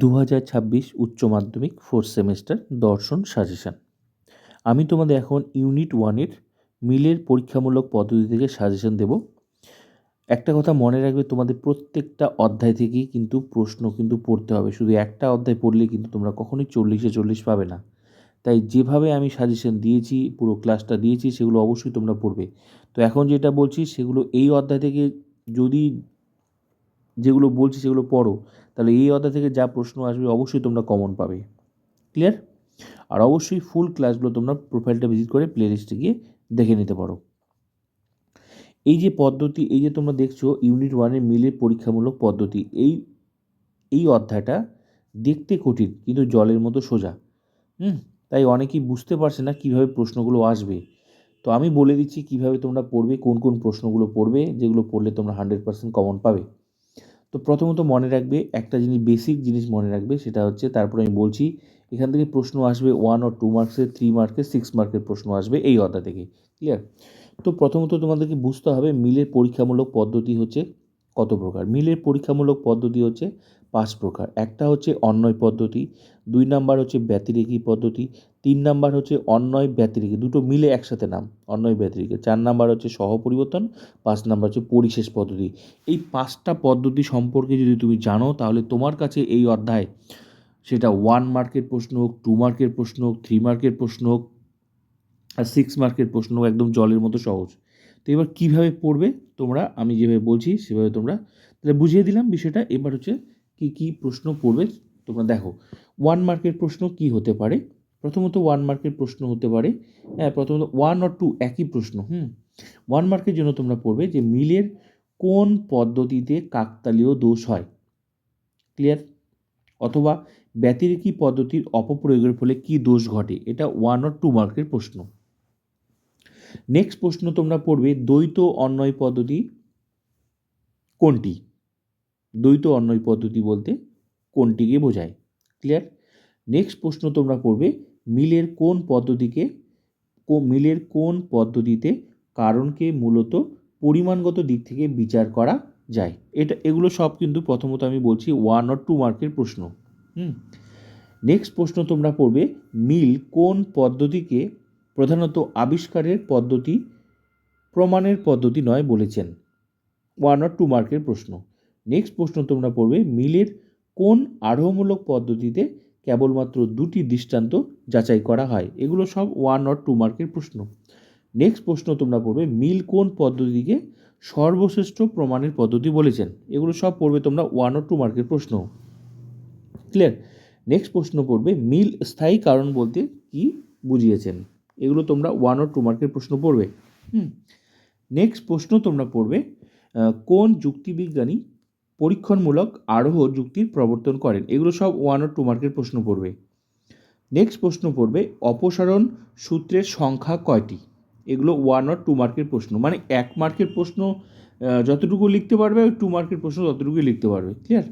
দু হাজার ছাব্বিশ উচ্চ মাধ্যমিক ফোর্থ সেমেস্টার দর্শন সাজেশান আমি তোমাদের এখন ইউনিট ওয়ানের মিলের পরীক্ষামূলক পদ্ধতি থেকে সাজেশন দেব। একটা কথা মনে রাখবে, তোমাদের প্রত্যেকটা অধ্যায় থেকেই কিন্তু প্রশ্ন কিন্তু পড়তে হবে। শুধু একটা অধ্যায় পড়লে কিন্তু তোমরা কখনোই চল্লিশে চল্লিশ পাবে না। তাই যেভাবে আমি সাজেশন দিয়েছি, পুরো ক্লাসটা দিয়েছি, সেগুলো অবশ্যই তোমরা পড়বে। তো এখন যেটা বলছি, সেগুলো এই অধ্যায় থেকে যদি যেগুলো বলছি সেগুলো পড়ো। তাহলে এই অধ্যায় থেকে যা প্রশ্ন আসবে অবশ্যই তোমরা কমন পাবে। ক্লিয়ার আর অবশ্যই ফুল ক্লাসগুলো তোমরা প্রোফাইলটা ভিজিট করে প্লে লিস্টে গিয়ে দেখে নিতে পারো। এই যে পদ্ধতি, এই যে তোমরা দেখছ ইউনিট ওয়ানের মিলের পরীক্ষামূলক পদ্ধতি, এই এই অধ্যায়টা দেখতে কঠিন, কিন্তু জলের মতো সোজা। হুম? তাই অনেকেই বুঝতে পারছে না কীভাবে প্রশ্নগুলো আসবে। তো আমি বলে দিচ্ছি কীভাবে তোমরা পড়বে, কোন কোন প্রশ্নগুলো পড়বে, যেগুলো পড়লে তোমরা হান্ড্রেড পার্সেন্ট কমন পাবে। তো প্রথমত মনে রাখবে, একটা জিনিস বেসিক জিনিস মনে রাখবে, সেটা হচ্ছে, তারপরে আমি বলছি, এখান থেকে প্রশ্ন আসবে ওয়ান ও টু মার্কসের থ্রি মার্কের সিক্স মার্কের প্রশ্ন আসবে এই অধ্যায় থেকে ক্লিয়ার তো প্রথমত তোমাদেরকে বুঝতে হবে, মিলের পরীক্ষামূলক পদ্ধতি হচ্ছে কত প্রকার? মিলের পরীক্ষামূলক পদ্ধতি হচ্ছে পাঁচ প্রকার। একটা হচ্ছে অন্যয় পদ্ধতি, দুই নাম্বার হচ্ছে ব্যতিরেকী পদ্ধতি, তিন নাম্বার হচ্ছে অন্যয় ব্যতিরেকী। দুটো মিলে একসাথে নাম অন্যয় ব্যতিরেকী। চার নাম্বার হচ্ছে সহপরিবর্তন, পাঁচ নাম্বার হচ্ছে পরিশেষ পদ্ধতি। এই পাঁচটা পদ্ধতি সম্পর্কে যদি তুমি জানো, তাহলে তোমার কাছে এই অধ্যায়, সেটা ওয়ান মার্কের প্রশ্ন হোক টু মার্কের প্রশ্ন হোক থ্রি মার্কের প্রশ্ন হোক, আর সিক্স মার্কের প্রশ্ন হোক, একদম জলের মতো সহজ। তো এবার কীভাবে পড়বে তোমরা, আমি যেভাবে বলছি সেভাবে তোমরা, তাহলে বুঝিয়ে দিলাম বিষয়টা। এবার হচ্ছে কী কী প্রশ্ন পড়বে? তোমরা দেখো ওয়ান মার্কের প্রশ্ন কি হতে পারে? প্রথমত ওয়ান মার্কের প্রশ্ন হতে পারে হ্যাঁ প্রথমত ওয়ান অর টু একই প্রশ্ন, হুম? ওয়ান মার্কের জন্য তোমরা পড়বে যে মিলের কোন পদ্ধতিতে কাকতালীয় দোষ হয়। ক্লিয়ার অথবা ব্যতিরেকী পদ্ধতির অপপ্রয়োগের ফলে কি দোষ ঘটে? এটা ওয়ান অর টু মার্কের প্রশ্ন। নেক্সট প্রশ্ন তোমরা পড়বে দ্বৈত অন্যয় পদ্ধতি কোনটি? দ্বৈত অন্যয় পদ্ধতি বলতে কোনটিকে বোঝায়? ক্লিয়ার নেক্সট প্রশ্ন তোমরা পড়বে, মিলের কোন পদ্ধতিকে মিলের কোন পদ্ধতিতে কারণকে মূলত পরিমাণগত দিক থেকে বিচার করা যায়? এটা, এগুলো সব কিন্তু প্রথমত আমি বলছি ওয়ান অর টু মার্কের প্রশ্ন। হুম? নেক্সট প্রশ্ন তোমরা পড়বে, মিল কোন পদ্ধতিকে প্রধানত আবিষ্কারের পদ্ধতি, প্রমাণের পদ্ধতি নয় বলেছেন? ওয়ান অর টু মার্কের প্রশ্ন। নেক্সট প্রশ্ন তোমরা পড়বে, মিলের কোন আরোহমূলক পদ্ধতিতে কেবলমাত্র দুটি দৃষ্টান্ত যাচাই করা হয়? এগুলো সব ওয়ান অর টু মার্কের প্রশ্ন। নেক্সট প্রশ্ন তোমরা পড়বে, মিল কোন পদ্ধতিকে সর্বশ্রেষ্ঠ প্রমাণের পদ্ধতি বলেছেন? এগুলো সব পড়বে তোমরা ওয়ান অর টু মার্কের প্রশ্ন। ক্লিয়ার নেক্সট প্রশ্ন পড়বে, মিল স্থায়ী কারণ বলতে কি বুঝিয়েছেন? এগুলো তোমরা ওয়ান অর টু মার্কের প্রশ্ন পড়বে। হুম। নেক্সট প্রশ্ন তোমরা পড়বে কোন যুক্তিবিজ্ঞানী পরীক্ষণমূলক আরোহ যুক্তির প্রবর্তন করেন। এগুলো সব ওয়ান অর টু মার্কের প্রশ্ন পড়বে। নেক্সট প্রশ্ন পড়বে, অপসারণ সূত্রের সংখ্যা কয়টি? এগুলো ওয়ান অর টু মার্কের প্রশ্ন মানে এক মার্কের প্রশ্ন যতটুকু লিখতে পারবে, ওই টু মার্কের প্রশ্ন ততটুকুই লিখতে পারবে ক্লিয়ার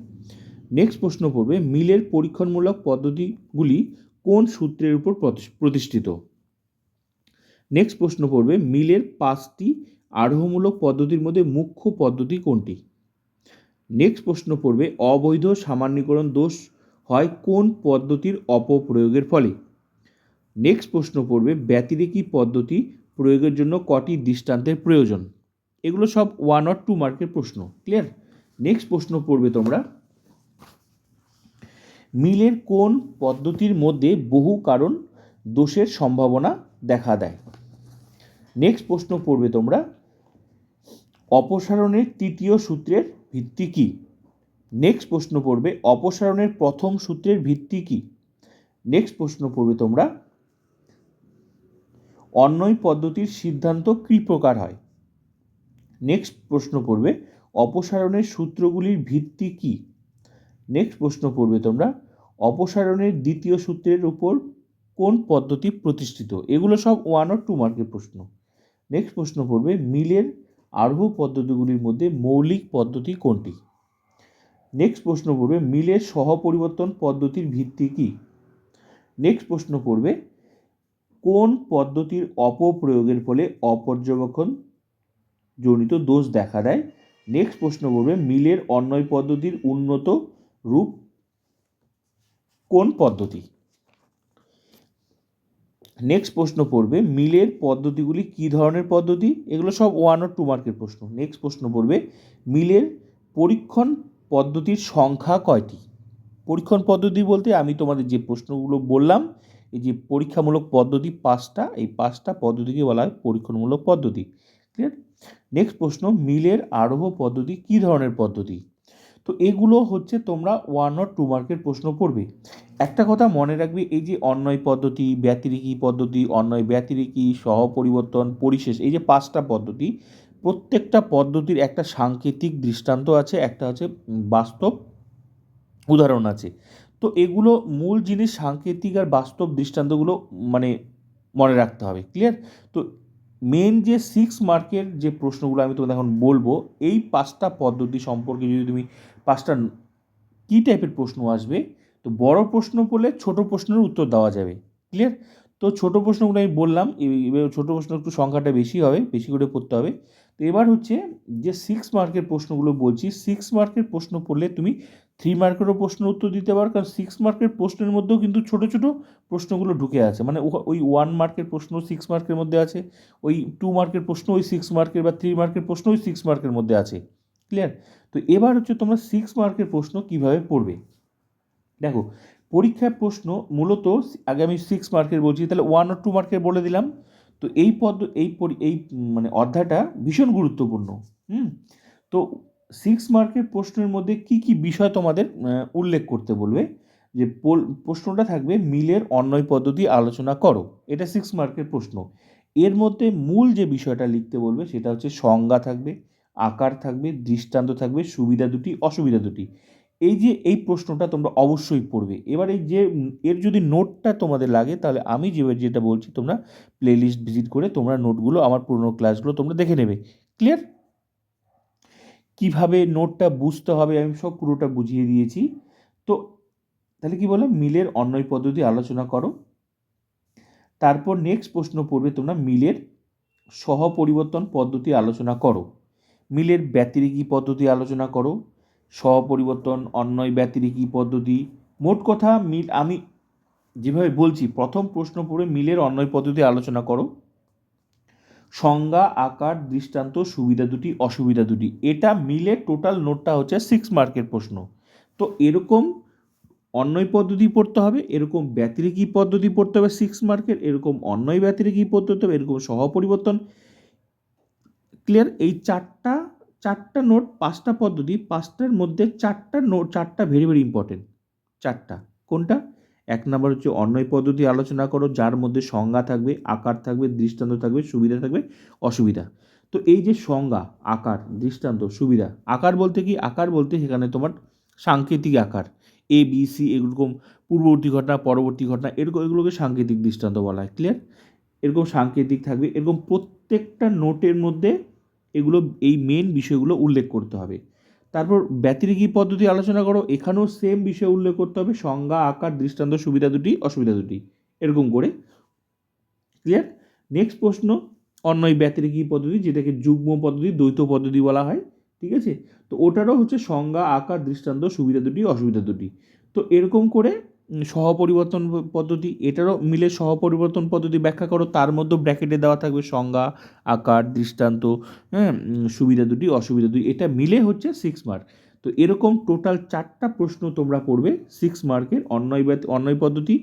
নেক্সট প্রশ্ন পড়বে, মিলের পরীক্ষণমূলক পদ্ধতিগুলি কোন সূত্রের উপর প্রতিষ্ঠিত? নেক্সট প্রশ্ন পড়বে, মিলের পাঁচটি আরোহমূলক পদ্ধতির মধ্যে মুখ্য পদ্ধতি কোনটি? নেক্সট প্রশ্ন পড়বে, অবৈধ সামান্যীকরণ দোষ হয় কোন পদ্ধতির অপপ্রয়োগের ফলে? নেক্সট প্রশ্ন পড়বে, ব্যতিরেকী পদ্ধতি প্রয়োগের জন্য কটি দৃষ্টান্তের প্রয়োজন? এগুলো সব ওয়ান অর টু মার্কের প্রশ্ন ক্লিয়ার নেক্সট প্রশ্ন পড়বে তোমরা, মিলের কোন পদ্ধতির মধ্যে বহু কারণ দোষের সম্ভাবনা দেখা দেয়? নেক্সট প্রশ্ন পড়বে তোমরা, অপসারণের তৃতীয় সূত্রের ভিত্তি কী? নেক্সট প্রশ্ন পড়বে, অপসারণের প্রথম সূত্রের ভিত্তি কী? নেক্সট প্রশ্ন পড়বে তোমরা অন্যয় পদ্ধতির সিদ্ধান্ত কী প্রকার হয়? নেক্সট প্রশ্ন পড়বে, অপসারণের সূত্রগুলির ভিত্তি কী? নেক্সট প্রশ্ন পড়বে তোমরা, অপসারণের দ্বিতীয় সূত্রের উপর কোন পদ্ধতি প্রতিষ্ঠিত? এগুলো সব ওয়ান অর টু মার্কের প্রশ্ন। নেক্সট প্রশ্ন পড়বে, মিলের আরোহ পদ্ধতিগুলির মধ্যে মৌলিক পদ্ধতি কোনটি? নেক্সট প্রশ্ন পড়বে, মিলের সহপরিবর্তন পদ্ধতির ভিত্তি কী? নেক্সট প্রশ্ন পড়বে, কোন পদ্ধতির অপপ্রয়োগের ফলে অপর্যবেক্ষণ জনিত দোষ দেখা দেয়? নেক্সট প্রশ্ন পড়বে, মিলের অন্যয় পদ্ধতির উন্নত রূপ কোন পদ্ধতি? নেক্সট প্রশ্ন পড়বে, মিলের পদ্ধতিগুলি কী ধরনের পদ্ধতি? এগুলো সব ওয়ান ও টু মার্কের প্রশ্ন। নেক্সট প্রশ্ন পড়বে, মিলের পরীক্ষণ পদ্ধতির সংখ্যা কয়টি? পরীক্ষণ পদ্ধতি বলতে আমি তোমাদের যে প্রশ্নগুলো বললাম, এই যে পরীক্ষামূলক পদ্ধতি পাঁচটা, এই পাঁচটা পদ্ধতিকে বলা হয় পরীক্ষণমূলক পদ্ধতি। ক্লিয়ার নেক্সট প্রশ্ন, মিলের আরোহ পদ্ধতি কী ধরনের পদ্ধতি? তো এগুলো হচ্ছে তোমরা ওয়ান অর টু মার্কের প্রশ্ন পড়বে। একটা কথা মনে রাখবে, এই যে অন্যয় পদ্ধতি, ব্যতিরিকী পদ্ধতি, অন্যয় ব্যতিরিকী সহ পরিবর্তন পরিশেষ, এই যে পাঁচটা পদ্ধতি, প্রত্যেকটা পদ্ধতির একটা সাংকেতিক দৃষ্টান্ত আছে, একটা হচ্ছে বাস্তব উদাহরণ আছে। তো এগুলো মূল জিনিস সাংকেতিক আর বাস্তব দৃষ্টান্তগুলো মানে মনে রাখতে হবে ক্লিয়ার তো মেন যে সিক্স মার্কের যে প্রশ্নগুলো আমি তোমাদের এখন বলব, এই পাঁচটা পদ্ধতি সম্পর্কে যদি তুমি পাঁচটা কী টাইপের প্রশ্ন আসবে, তো বড় প্রশ্ন পড়লে ছোট প্রশ্নের উত্তর দেওয়া যাবে। ক্লিয়ার তো ছোট প্রশ্নগুলো আমি বললাম এবার ছোট প্রশ্ন একটু সংখ্যাটা বেশি হবে, বেশি করে পড়তে হবে। তো এবার হচ্ছে যে সিক্স মার্কের প্রশ্নগুলো বলছি সিক্স মার্কের প্রশ্ন পড়লে তুমি থ্রি মার্কেরও প্রশ্ন উত্তর দিতে পারো, কারণ সিক্স মার্কের প্রশ্নের মধ্যেও কিন্তু ছোটো ছোটো প্রশ্নগুলো ঢুকে আছে। মানে ওই ওয়ান মার্কের প্রশ্ন সিক্স মার্কের মধ্যে আছে, ওই টু মার্কের প্রশ্ন ওই সিক্স মার্কের বা থ্রি মার্কের প্রশ্ন ওই সিক্স মার্কের মধ্যে আছে। ক্লিয়ার তো এবার হচ্ছে তোমরা সিক্স মার্কের প্রশ্ন কীভাবে পড়বে? দেখো, পরীক্ষার প্রশ্ন মূলত আগে আমি সিক্স মার্কের বলছি, তাহলে ওয়ান আর টু মার্কের বলে দিলাম। তো এই পদ, এই এই মানে অধ্যায়টা ভীষণ গুরুত্বপূর্ণ। হুম? তো সিক্স মার্কের প্রশ্নের মধ্যে কি কি বিষয় তোমাদের উল্লেখ করতে বলবে? যে প্রশ্নটা থাকবে, মিলের অন্যয় পদ্ধতি আলোচনা করো। এটা সিক্স মার্কের প্রশ্ন। এর মধ্যে মূল যে বিষয়টা লিখতে বলবে, সেটা হচ্ছে সংজ্ঞা থাকবে, আকার থাকবে, দৃষ্টান্ত থাকবে, সুবিধা দুটি, অসুবিধা দুটি। এই যে, এই প্রশ্নটা তোমরা অবশ্যই পড়বে। এবার এই যে, এর যদি নোটটা তোমাদের লাগে, তাহলে আমি যে, যেটা বলছি, তোমরা প্লেলিস্ট ভিজিট করে তোমরা নোটগুলো, আমার পুরনো ক্লাসগুলো তোমরা দেখে নেবে। ক্লিয়ার কীভাবে নোটটা বুঝতে হবে, আমি সব পুরোটা বুঝিয়ে দিয়েছি। তো তাহলে কি বললাম? মিলের অন্যয় পদ্ধতি আলোচনা করো। তারপর নেক্সট প্রশ্ন পড়বে, তোমরা মিলের সহ পরিবর্তন পদ্ধতি আলোচনা করো। মিলের ব্যতিরিকী পদ্ধতি আলোচনা করো। সহপরিবর্তন, অন্যয় ব্যতিরিকী পদ্ধতি। মোট কথা, মিল, আমি যেভাবে বলছি, প্রথম প্রশ্ন পড়ে মিলের অন্যয় পদ্ধতি আলোচনা করো। সংজ্ঞা, আকার, দৃষ্টান্ত, সুবিধা দুটি, অসুবিধা দুটি। এটা মিলে টোটাল নোটটা হচ্ছে সিক্স মার্কের প্রশ্ন। তো এরকম অন্যয় পদ্ধতি পড়তে হবে, এরকম ব্যতিরিকী পদ্ধতি পড়তে হবে সিক্স মার্কের এরকম অন্যয় ব্যতিরিকী পদ্ধতি হবে, এরকম সহ পরিবর্তন ক্লিয়ার এই চারটা চারটা নোট পাঁচটা পদ্ধতি, পাঁচটার মধ্যে চারটা নোট চারটা ভেরি ভেরি ইম্পর্টেন্ট চারটা। কোনটা? এক নম্বর হচ্ছে অন্যয় পদ্ধতি আলোচনা করো, যার মধ্যে সংজ্ঞা থাকবে, আকার থাকবে, দৃষ্টান্ত থাকবে, সুবিধা থাকবে, অসুবিধা। তো এই যে সংজ্ঞা, আকার, দৃষ্টান্ত, সুবিধা, আকার বলতে কি? আকার বলতে সেখানে তোমার সাংকেতিক আকার। এ বি সি এরকম পূর্ববর্তী ঘটনা, পরবর্তী ঘটনা, এরকম এগুলোকে সাংকেতিক দৃষ্টান্ত বলা হয়। ক্লিয়ার এরকম সাংকেতিক থাকবে, এরকম প্রত্যেকটা নোটের মধ্যে এগুলো, এই মেন বিষয়গুলো উল্লেখ করতে হবে। তারপর ব্যতিরিকী পদ্ধতি আলোচনা করো, এখানেও সেম বিষয়ে উল্লেখ করতে হবে, সংজ্ঞা, আকার, দৃষ্টান্ত, সুবিধা দুটি, অসুবিধা দুটি। এরকম করে। ক্লিয়ার নেক্সট প্রশ্ন অন্য এই ব্যতিরিকী পদ্ধতি, যেটাকে যুগ্ম পদ্ধতি, দ্বৈত পদ্ধতি বলা হয়, ঠিক আছে? তো ওটারও হচ্ছে সংজ্ঞা, আকার, দৃষ্টান্ত, সুবিধা দুটি, অসুবিধা দুটি। তো এরকম করে সহপরিবর্তন পদ্ধতি, এটারও মিলে সহপরিবর্তন পদ্ধতি ব্যাখ্যা করো, তার মধ্যে ব্র্যাকেটে দেওয়া থাকবে সংজ্ঞা, আকার, দৃষ্টান্ত হ্যাঁ সুবিধা দুটি, অসুবিধা দুটি এটা মিলে হচ্ছে সিক্স মার্ক তো এরকম টোটাল চারটা প্রশ্ন তোমরা পড়বে সিক্স মার্কের অন্যয় অন্যয় পদ্ধতি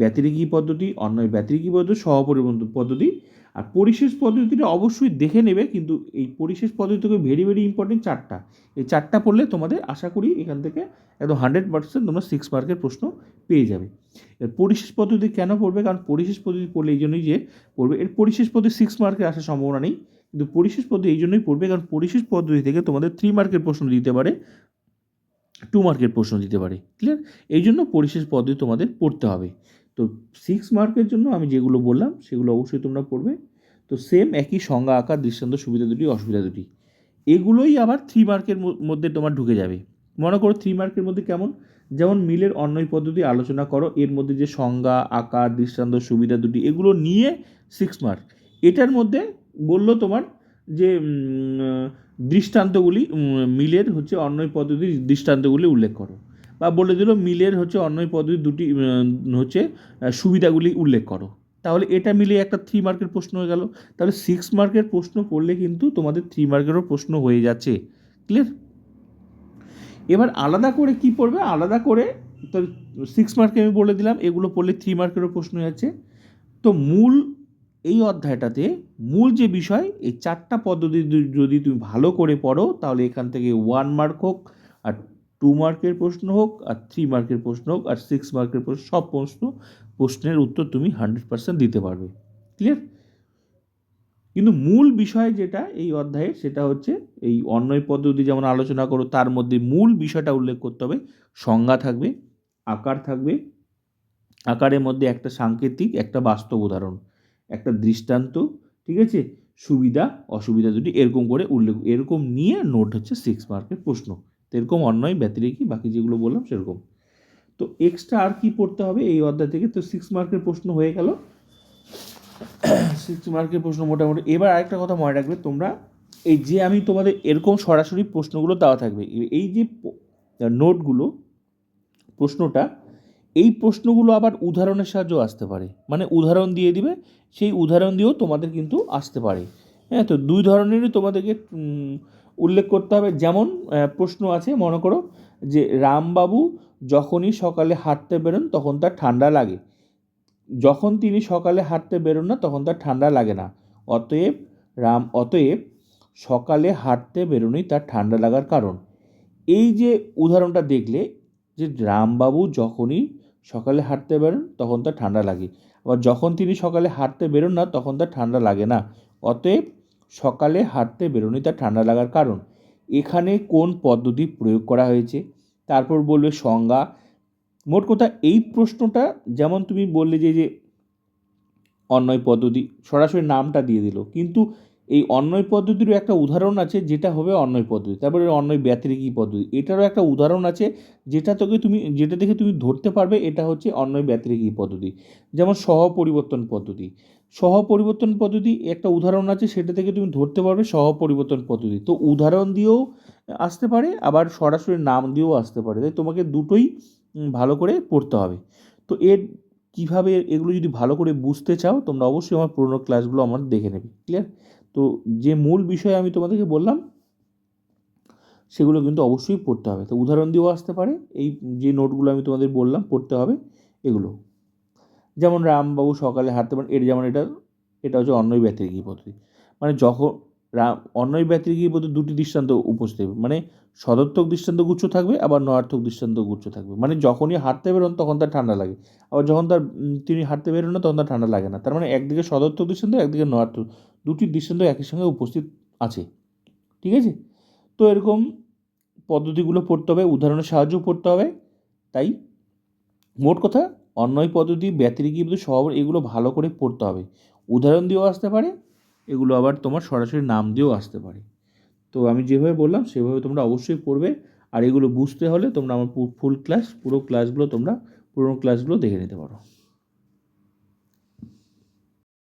ব্যতিরিকী পদ্ধতি, অন্যয় ব্যতিরিকী পদ্ধতি, সহপরিবর্তন পদ্ধতি আর পরিশেষ পদ্ধতিটা অবশ্যই দেখে নেবে, কিন্তু এই পরিশেষ পদ্ধতি থেকে ভেরি ভেরি ইম্পর্টেন্ট চারটা। এই চারটা পড়লে তোমাদের আশা করি এখান থেকে একদম হান্ড্রেড পার্সেন্ট তোমরা সিক্স মার্কের প্রশ্ন পেয়ে যাবে। এর পরিশেষ পদ্ধতি কেন পড়বে? কারণ পরিশেষ পদ্ধতি পড়লে এই জন্যই যে পড়বে, এর পরিশেষ পদ্ধতি সিক্স মার্কের আসার সম্ভাবনা নেই, কিন্তু পরিশেষ পদ্ধতি এই জন্যই পড়বে কারণ পরিশেষ পদ্ধতি থেকে তোমাদের থ্রি মার্কের প্রশ্ন দিতে পারে টু মার্কের প্রশ্ন দিতে পারে ক্লিয়ার এই জন্য পরিশেষ পদ্ধতি তোমাদের পড়তে হবে। তো সিক্স মার্কের জন্য আমি যেগুলো বললাম, সেগুলো অবশ্যই তোমরা পড়বে। তো সেম একই সংজ্ঞা, আকার, দৃষ্টান্ত, সুবিধা দুটি, অসুবিধা দুটি। এগুলোই আবার থ্রি মার্কের মধ্যে তোমার ঢুকে যাবে। মনে করো থ্রি মার্কের মধ্যে কেমন? যেমন মিলের অন্যয় পদ্ধতি আলোচনা করো, এর মধ্যে যে সংজ্ঞা, আকার, দৃষ্টান্ত, সুবিধা দুটি, এগুলো নিয়ে সিক্স মার্ক এটার মধ্যে বলল তোমার যে দৃষ্টান্তগুলি মিলের হচ্ছে অন্যয় পদ্ধতির দৃষ্টান্তগুলি উল্লেখ করো। বা বলে দিল মিলের হচ্ছে অন্যয় পদ্ধতি দুটি হচ্ছে সুবিধাগুলি উল্লেখ করো। তাহলে এটা মিলে একটা থ্রি মার্কের প্রশ্ন হয়ে গেল। তাহলে সিক্স মার্কের প্রশ্ন করলে কিন্তু তোমাদের থ্রি মার্কেরও প্রশ্ন হয়ে যাচ্ছে। ক্লিয়ার এবার আলাদা করে কি পড়বে? আলাদা করে তো সিক্স মার্কে আমি বলে দিলাম, এগুলো পড়লে থ্রি মার্কেরও প্রশ্ন হয়ে যাচ্ছে। তো মূল এই অধ্যায়টাতে মূল যে বিষয়, এই চারটা পদ্ধতি যদি তুমি ভালো করে পড়ো, তাহলে এখান থেকে ওয়ান মার্ক হোক আর টু মার্কের প্রশ্ন হোক আর থ্রি মার্কের প্রশ্ন হোক আর সিক্স মার্কের প্রশ্ন, সব প্রশ্ন, প্রশ্নের উত্তর তুমি হান্ড্রেড পার্সেন্ট দিতে পারবে। ক্লিয়ার কিন্তু মূল বিষয় যেটা এই অধ্যায়ে সেটা হচ্ছে এই অন্যয় পদ্ধতি যেমন আলোচনা করো, তার মধ্যে মূল বিষয়টা উল্লেখ করতে হবে। সংজ্ঞা থাকবে, আকার থাকবে। আকারের মধ্যে একটা সাংকেতিক, একটা বাস্তব উদাহরণ, একটা দৃষ্টান্ত, ঠিক আছে? সুবিধা, অসুবিধা দুটি এরকম করে উল্লেখ, এরকম নিয়ে নোট হচ্ছে সিক্স মার্কের প্রশ্ন। তো এরকম অন্যয়, ব্যতিরেকি, বাকি যেগুলো বললাম সেরকম। তো এক্সট্রা আর কি পড়তে হবে এই অধ্যায় থেকে? তো সিক্স মার্কের প্রশ্ন হয়ে গেল। সিক্স মার্কের প্রশ্ন মোটামুটি। এবার আরেকটা কথা মনে রাখবে তোমরা, এই যে আমি তোমাদের এরকম সরাসরি প্রশ্নগুলো দেওয়া থাকবে, এই যে নোটগুলো, প্রশ্নটা, এই প্রশ্নগুলো আবার উদাহরণের সাহায্যেও আসতে পারে। মানে উদাহরণ দিয়ে দিবে, সেই উদাহরণ দিয়েও তোমাদের কিন্তু আসতে পারে। হ্যাঁ তো দুই ধরনেরই তোমাদেরকে উল্লেখ করতে হবে। যেমন প্রশ্ন আছে, মনে করো যে রামবাবু যখনই সকালে হাঁটতে বেরোন, তখন তার ঠান্ডা লাগে। যখন তিনি সকালে হাঁটতে বেরোন না, তখন তার ঠান্ডা লাগে না। অতএব রাম, অতএব সকালে হাঁটতে বেরোনোই তার ঠান্ডা লাগার কারণ। এই যে উদাহরণটা দেখলে যে রামবাবু যখনই সকালে হাঁটতে বেরোন, তখন তার ঠান্ডা লাগে। আবার যখন তিনি সকালে হাঁটতে বেরোন না, তখন তার ঠান্ডা লাগে না। অতএব সকালে হাঁটতে বেরোনি তার ঠান্ডা লাগার কারণ। এখানে কোন পদ্ধতি প্রয়োগ করা হয়েছে? তারপর বলবে সংজ্ঞা। মোট কথা এই প্রশ্নটা যেমন তুমি বললে যে যে অন্যয় পদ্ধতি সরাসরি নামটা দিয়ে দিল। কিন্তু এই অন্যয় পদ্ধতিরও একটা উদাহরণ আছে, যেটা হবে অন্যয় পদ্ধতি। তারপরে অন্যয় ব্যতিরেকি পদ্ধতি। এটারও একটা উদাহরণ আছে, যেটা তোকে তুমি, যেটা দেখে তুমি ধরতে পারবে, এটা হচ্ছে অন্যয় ব্যতিরেকি পদ্ধতি। যেমন সহ পরিবর্তন পদ্ধতি। সহ পরিবর্তন পদ্ধতি, একটা উদাহরণ আছে, সেটা থেকে তুমি ধরতে পারবে সহ পরিবর্তন পদ্ধতি। তো উদাহরণ দিয়েও আসতে পারে, আবার সরাসরি নাম দিয়েও আসতে পারে। তাই তোমাকে দুটোই ভালো করে পড়তে হবে। তো এর কীভাবে এগুলো যদি ভালো করে বুঝতে চাও, তোমরা অবশ্যই আমার পুরোনো ক্লাসগুলো আমার দেখে নেবে। ক্লিয়ার তো যে মূল বিষয় আমি তোমাদেরকে বললাম, সেগুলো কিন্তু অবশ্যই পড়তে হবে। তো উদাহরণ দিয়েও আসতে পারে, এই যে নোটগুলো আমি তোমাদের বললাম, পড়তে হবে এগুলো। যেমন রামবাবু সকালে হাঁটতে পারেন, এর যেমন এটা এটা হচ্ছে অন্যয় ব্যতিরেকি পদ্ধতি। মানে যখন রাম অন্যয় ব্যতিরেকি পদ্ধতি, দুটি দৃষ্টান্ত উপস্থিত মানে সদর্থক দৃষ্টান্ত গুচ্ছ থাকবে, আবার নয়ার্থক দৃষ্টান্ত গুচ্ছ থাকবে। মানে যখনই হাঁটতে বেরোন, তখন তার ঠান্ডা লাগে। আবার যখন তার তিনি হাঁটতে বেরোন না, তখন তার ঠান্ডা লাগে না। তার মানে একদিকে সদর্থক দৃষ্টান্ত, একদিকে নয়ার্থক দুটি দৃষ্টান্ত একই সঙ্গে উপস্থিত আছে, ঠিক আছে? তো এরকম পদ্ধতিগুলো পড়তে হবে, উদাহরণের সাহায্য পড়তে হবে, তাই মোট কথা অন্যয় পদ্ধতি, ব্যতিরিকী সব এগুলো ভালো করে পড়তে হবে। উদাহরণ দিয়েও আসতে পারে, এগুলো আবার তোমার সরাসরি নাম দিয়েও আসতে পারে। তো আমি যেভাবে বললাম, সেভাবে তোমরা অবশ্যই পড়বে, আর এগুলো বুঝতে হলে তোমরা আমার ফুল ক্লাস পুরো ক্লাসগুলো তোমরা, পুরোনো ক্লাসগুলো দেখে নিতে পারো।